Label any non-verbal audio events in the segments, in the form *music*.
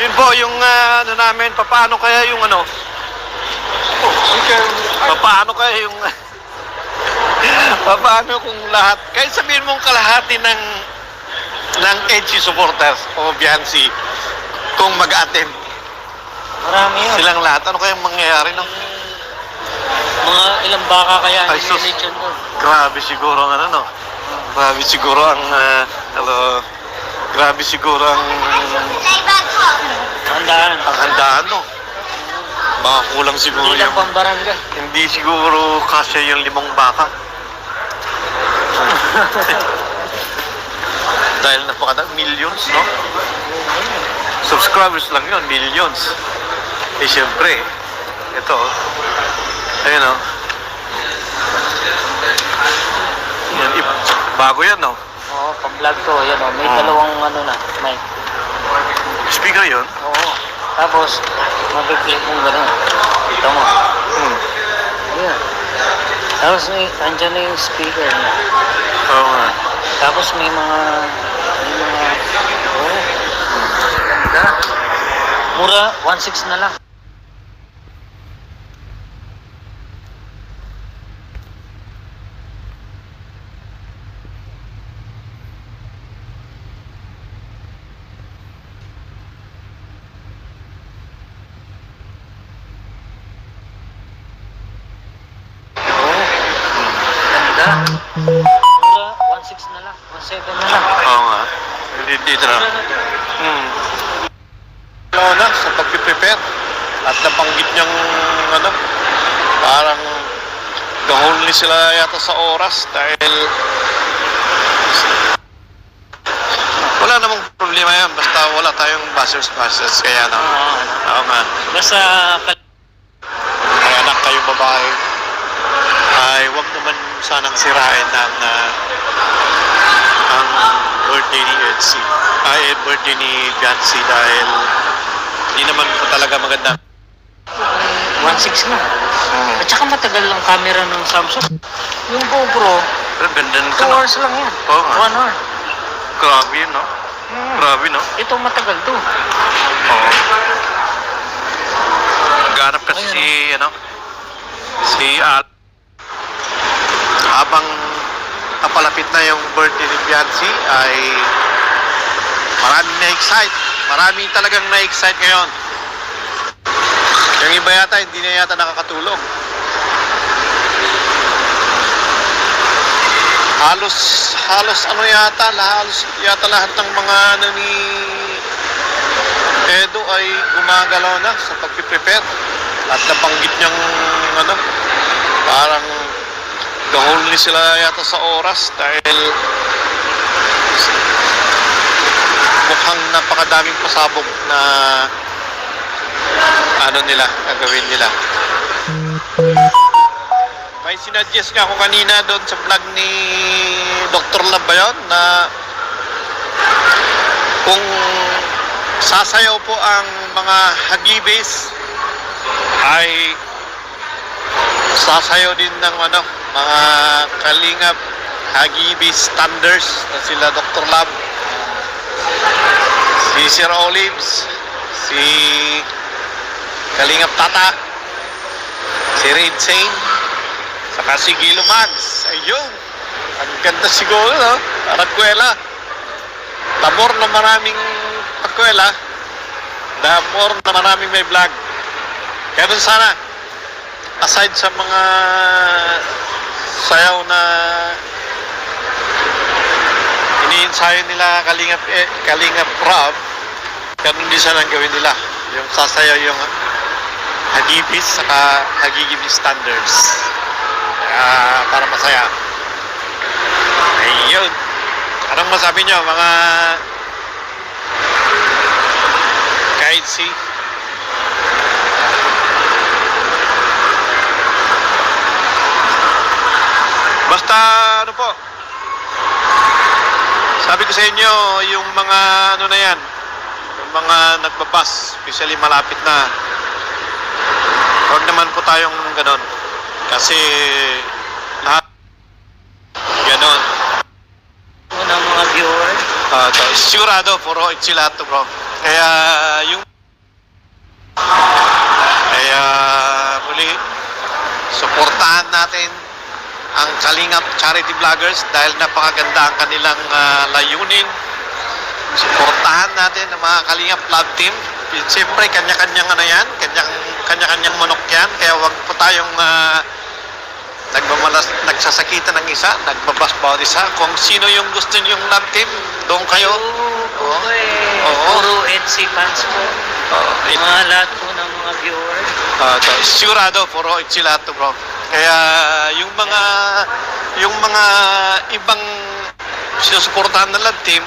Yun po, yung ah, ano namin, paano kaya yung ano, paano kaya yung, *laughs* paano kung lahat, kahit sabihin mong kalahati ng, ng EDC supporters o Biancy, kung mag-attend Marami yun. silang lahat, ano kayang mangyayari, no? Mga ilang baka kaya Ay, ang sus. Grabe siguro ang ano, no? Grabe siguro ang, ah, hello, grabe siguro ang, Handaan. ang handaan, no? Baka kulang siguro Hindi lang yung, pambarangay. hindi siguro kasya yung limang baka. *laughs* Dahil napakada, millions, no? Subscribers lang yun, millions. Eh, syempre, ito, ayun, oh. Yan, bago yan, no? Oo, pang-vlog to. Yan o, may Oo. dalawang ano na, mic. Speaker yun? Oo. Tapos, mapiplay mong gano'n. Kita mo. Hmm. Ayan. Tapos may, andyan na yung speaker niya. Oo nga. Tapos may mga, may mga, oo. Ganda. Mura, 1.6 na lang. Oo. Ganda. Mura, 1.6 na lang. 1.7 na lang. Oo nga. Dito, na. Hmm. Ano sa pagpiprepare. At nabanggit niyang, ano, parang gahol ni sila yata sa oras dahil wala namang problema yan. Basta wala tayong buzzers buzzers. Kaya na. Oo. Oo nga. Basta, Ay anak kayong babae ay wag naman sanang sirain ang ah, ang birthday ni Etsy ay birthday ni Biancy dahil hindi naman po talaga maganda 1.6 na. At saka matagal lang camera ng Samsung. Yung GoPro, pero ganda ng 2 ano hours lang yan. Oo nga. 1 hour. grabe yun no grabe no Ito matagal to. oo ganap kasi Ayun, si ano si Al habang napalapit na yung birthday ni Biancy ay maraming na-excite. Maraming talagang na-excite ngayon. Yung iba yata, hindi na yata nakakatulog. Halos, halos ano yata, halos yata lahat ng mga ano ni Edo ay gumagalaw na sa pagpiprepare. At nabanggit niyang ano, parang gahol ni sila yata sa oras dahil mukhang napakadaming pasabog na ano nila, gagawin nila. May sinadjust nga ako kanina doon sa vlog ni Dr. Lab ba yun, na kung sasayaw po ang mga hagibis ay sasayaw din ng ano, mga kalingap hagibis standards na sila Dr. Lab si Sir Olives si Kalingap Tata si Red Saint saka si Gilo Mags ayun ang ganda siguro no? Aragkwela the more na maraming pagkwela the more na maraming may vlog ganun sana aside sa mga sayaw na iniinsayo nila Kalingap, eh, Kalingap Rob, ganun din ang gawin nila. Yung sasayaw yung Hagibis saka Hagigibis Standards. Kaya para masaya. Ayun. Anong masabi nyo mga kahit si Sabi ko sa inyo, yung mga ano na yan, yung mga nagbabas, especially malapit na, huwag naman po tayong ganon. Kasi lahat ganon. Una mga viewer. Ah, uh, to, sigurado, puro itchy to bro. Kaya yung kaya muli, suportahan natin ang Kalingap Charity Vloggers dahil napakaganda ang kanilang ah, layunin. Suportahan natin ang mga Kalingap Love Team. Siyempre, kanya-kanyang ano yan, kanyang, kanya-kanyang manok yan. Kaya wag po tayong ah, nagmamalas, nagsasakitan ng isa, nagbabas bawat isa. Kung sino yung gusto niyong love team, doon kayo. Oo, eh. Oo. Puro NC fans po. Uh, Mga lahat po ng mga viewers. Uh, sigurado, puro itchy lahat to bro. Kaya yung mga yung mga ibang sinusuportahan love team,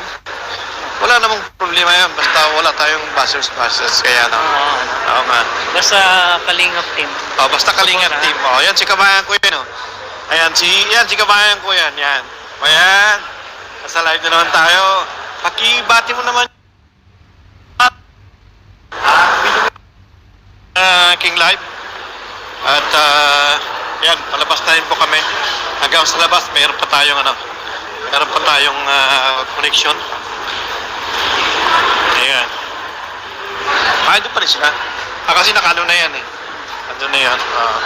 wala namang problema yan. Basta wala tayong bashers bashers. Kaya na. Oo. Oo nga. Basta kalingap team. Oh, basta kalingap team. Oh, yan si kabayan ko yan. Oh. Ayan si yan si kabayan ko yan. Yan. O yan. Nasa live na naman tayo. Pakibati mo naman. Ah, video uh, King Live. At ah, yan, palabas na rin po kami. Hanggang sa labas, mayroon pa tayong ano, mayroon pa tayong ah, connection. Ayan. Ah, doon pa rin sila. Ah, kasi nakano na yan eh. Ando na yan. Ah.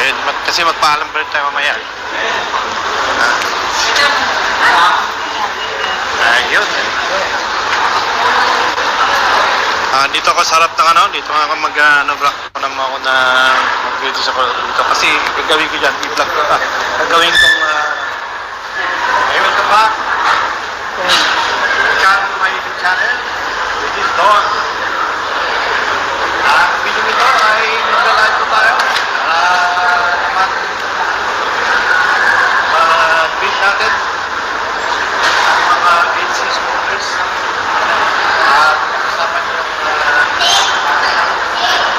Ayun, mag- kasi magpaalam pa rin tayo mamaya. Ah. Ayun. Ah, dito ako sa harap ng ano, dito ako mag ah, ano bro, ano ako na mag-video sa dito kasi gagawin ko diyan, i-vlog ko. Ah, gagawin kong uh, hey, welcome back. Welcome to my YouTube channel. This is Don. Ang video nito ay nag-live po tayo. Ah, mag mag-greet natin ang mga NC supporters. At kasama niyo yung uh,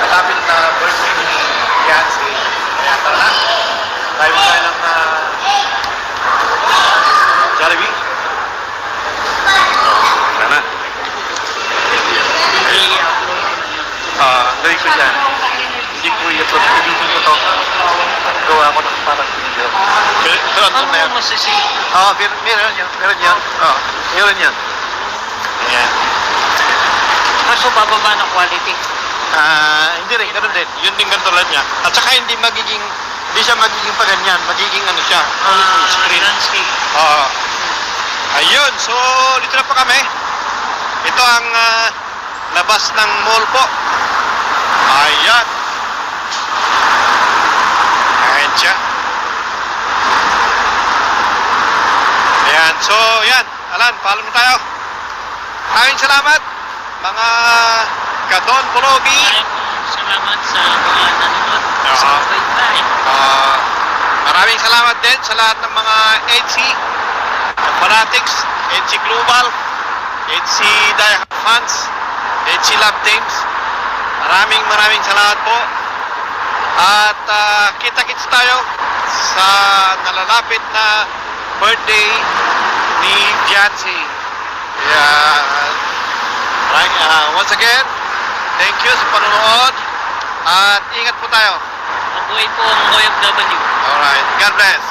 malapit na birthday ni Yancy. Kaya tara na. Tayo tayo ng uh, Jollibee. Tara na. I-upload. Ah, gawin ko dyan. I-upload. Editin ko to. Gawa ko ng parang video. Pero, pero ano na yan? mo masisi? Oo, oh, meron, meron yan. Meron yan. Oo, meron yan. Ayan. Kaso bababa ng quality. Ah, hindi rin, ganun din. Yun din katulad niya. At saka hindi magiging, hindi siya magiging pa ganyan. Magiging ano siya. Ah, screen. landscape. Oo. Ayun, so dito na po kami. Ito ang ah, labas ng mall po. Ayan. Siya. Ayan, so yan. Alan, follow mo tayo. Maraming salamat. Mga Gadon Pologi. Maraming salamat sa mga nanonood. Sa bye-bye. Ah, maraming salamat din sa lahat ng mga EDC, Fanatics, EDC Global, EDC Die Hard fans, EDC Love Teams. Maraming maraming salamat po. At ah, kita-kits tayo sa nalalapit na birthday ni Fiancé. Kaya, maraming, ah, once again, thank you sa panonood. At ingat po tayo. Mabuhay po ang OFW. Alright. God bless.